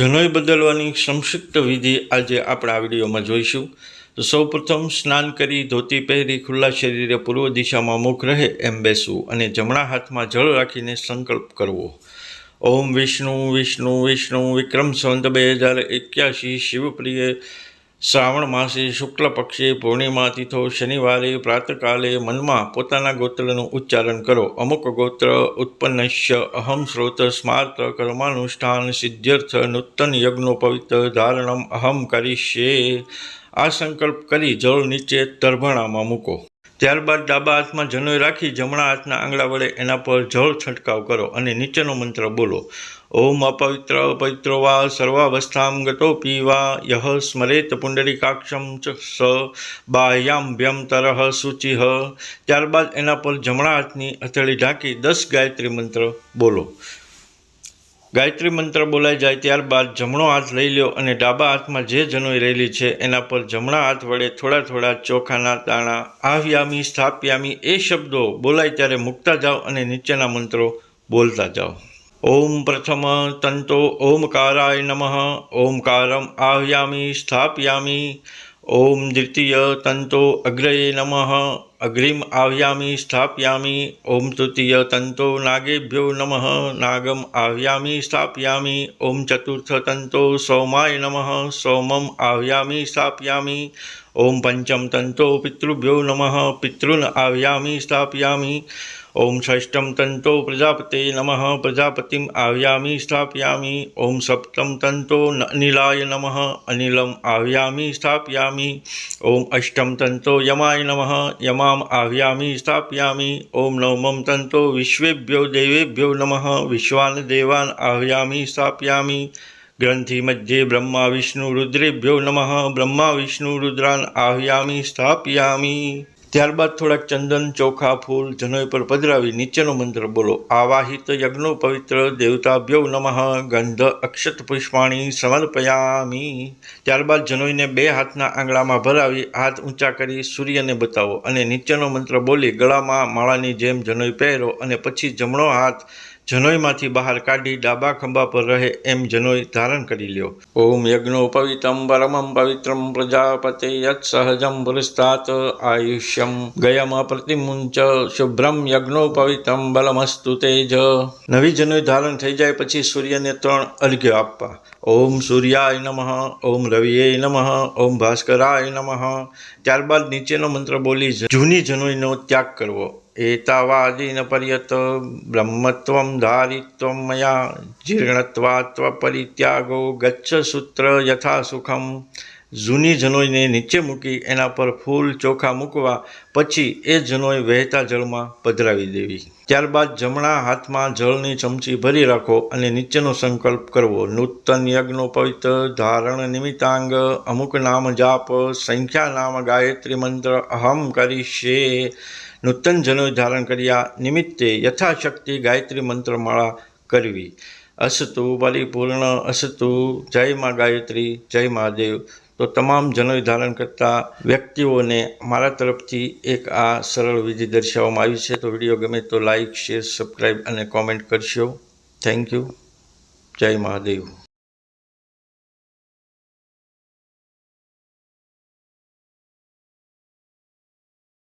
જનોઈ બદલવાની સંક્ષિપ્ત વિધિ આજે આપણે આ વિડીયોમાં જોઈશું. તો સૌપ્રથમ સ્નાન કરી ધોતી પહેરી ખુલ્લા શરીરે પૂર્વ દિશામાં મુખ રહે એમ બેસવું અને જમણા હાથમાં જળ રાખીને સંકલ્પ કરવો. ઓમ વિષ્ણુ વિષ્ણુ વિષ્ણુ, વિક્રમ સંવત બે હજાર એક્યાસી શિવપ્રિય શ્રાવણ માસે શુક્લ પક્ષે પૂર્ણિમા તિથો શનિવારે પ્રાતકાલે મનમાં પોતાના ગોત્રનું ઉચ્ચારણ કરો. અમુક ગોત્ર ઉત્પન્નશ્ય અહમ સ્રોત સ્માર્ત કર્માનુષ્ઠાન સિદ્ધ્યર્થ નૂતન યજ્ઞો પવિત્ર ધારણમ અહમ કરીશ્યે આ સંકલ્પ કરી જળ નીચે તરભણામાં મૂકો. ત્યારબાદ ડાબા હાથમાં જનોઈ રાખી જમણા હાથના આંગળા વડે એના પર જળ છંટકાવ કરો અને નીચેનો મંત્ર બોલો. ઓમ અપવિત્ર, પવિત્રો વા સર્વાવસ્થામ ગતો પીવા, યહ સ્મરેત પુંડરીકાક્ષમ ચ સ બાહ્યાભ્યમ તરહ શુચિહ ત્યારબાદ એના પર જમણા હાથની હથેળી ઢાંકી દસ ગાયત્રી મંત્ર બોલો. ગાયત્રી મંત્ર બોલાઈ જાય ત્યારબાદ જમણો હાથ લઈ લ્યો અને ડાબા હાથમાં જે જનોઈ રહેલી છે, એના પર જમણા હાથ વડે થોડા થોડા ચોખાના દાણા આવ્યામી સ્થાપ્યામી એ શબ્દો બોલાય ત્યારે મૂકતા જાઓ અને નીચેના મંત્રો બોલતા જાઓ. ઓમ પ્રથમ તંતો ઓમકારાય નમઃ, ઓમકારમ આવ્યામી સ્થાપ્યામી, ઓમ દ્વિતીય તંતો અગ્રયે નમઃ અગ્રિમ આવ્યામી સ્થાપ્યામી ઓમ તૃતીય તંતો નાગેભ્યો નમ નાગમ આવ્યામી સ્થાપ્યામી ઓમ ચતુર્થ તંતો સોમાય નમ સોમમ આવ્યામી સ્થાપ્યામી ઓમ પંચમ તંતો પિતૃભ્યો નમ પિતૃન આવ્યામી સ્થાપ્યામી ઓમ ષષ્ઠમ તંતો પ્રજાપતે નમ પ્રજાપતિમ આવ્યામી સ્થાપ્યામી ઓમ સપ્તમ તંતો અનિલાય નમ અનિલમ આવ્યામી સ્થાપ્યામી ઓમ અષ્ટમ તંતો યમાય નમઃ યમામ આવ્યામી સ્થાપ્યામી ઓમ નવમમ તંતો વિશ્વેભ્યો દેવેભ્યો નમઃ વિશ્વાન દેવાન આવ્યામી સ્થાપ્યામી ગ્રંથિ મધ્યે બ્રહ્મા વિષ્ણુ રુદ્રેભ્યો નમઃ બ્રહ્મા વિષ્ણુ રુદ્રાન આવ્યામી સ્થાપ્યામી ત્યારબાદ થોડાક ચંદન, ચોખા, ફૂલ, જનોઈ પર પધરાવી નીચેનો મંત્ર બોલો. આવાહિત યજ્ઞો પવિત્ર, દેવતાભ્યો નમઃ, ગંધ, અક્ષત પુષ્પાણી સમર્પયામી. ત્યારબાદ જનોઈને બે હાથના આંગળામાં ભરાવી હાથ ઊંચા કરી સૂર્યને બતાવો અને નીચેનો મંત્ર બોલી, ગળામાં માળાની જેમ જનોઈ પહેરો અને પછી જમણો હાથ જનોઈમાંથી બહાર કાઢી ડાબા ખંભા પર રહે એમ જનોઈ ધારણ કરી લ્યો. ઓમ યજ્ઞો પવિત્રમ પરમમ પવિત્રમ પ્રજાપતે યત સહજમ પુરસ્તાત આયુષ્યમ ગયમ પ્રતિમુંચ શુભ્રમ યજ્ઞો પવિત્રમ બલમસ્તુ તેજ. નવી જનોઈ ધારણ થઈ જાય પછી સૂર્યને ત્રણ અર્ઘ્ય આપવા. ઓમ સૂર્યાય નમઃ ઓમ રવિએ નમઃ ઓમ ભાસ્કરાય નમઃ. ત્યારબાદ નીચેનો મંત્ર બોલી જૂની જનોઈનો ત્યાગ કરવો. પર્યત બ્રહ્મત્વમ ધારિત્વ મયા જીર્ણત્વાત્વ પરિત્યાગો ગચ્છ સૂત્ર યથા સુખમ જૂની જનોઈને નીચે મૂકી એના પર ફૂલ ચોખા મૂકવા પછી એ જનોઈ વહેતા જળમાં પધરાવી દેવી. ત્યારબાદ જમણા હાથમાં જળની ચમચી ભરી રાખો અને નીચેનો સંકલ્પ કરવો. નૂતન યજ્ઞો પવિત્ર, ધારણ નિમિત્તાંગ, અમુક નામ જાપ, સંખ્યા નામ ગાયત્રી મંત્ર અહમ કરીશ્યે નૂતન જનોઈ ધારણ કર્યા નિમિત્તે યથાશક્તિ ગાયત્રી મંત્રમાળા કરવી. અસતુ પરિપૂર્ણ, અસતુ, જય મા ગાયત્રી, જય મહાદેવ તો તમામ જનોઈ ધારણ કરતા વ્યક્તિઓને મારા તરફથી એક આ સરળ વિધિ દર્શાવવામાં આવી છે. તો વીડિયો ગમે તો લાઈક, શેર સબસ્ક્રાઈબ અને કોમેન્ટ કરશો. Thank you. જય મહાદેવ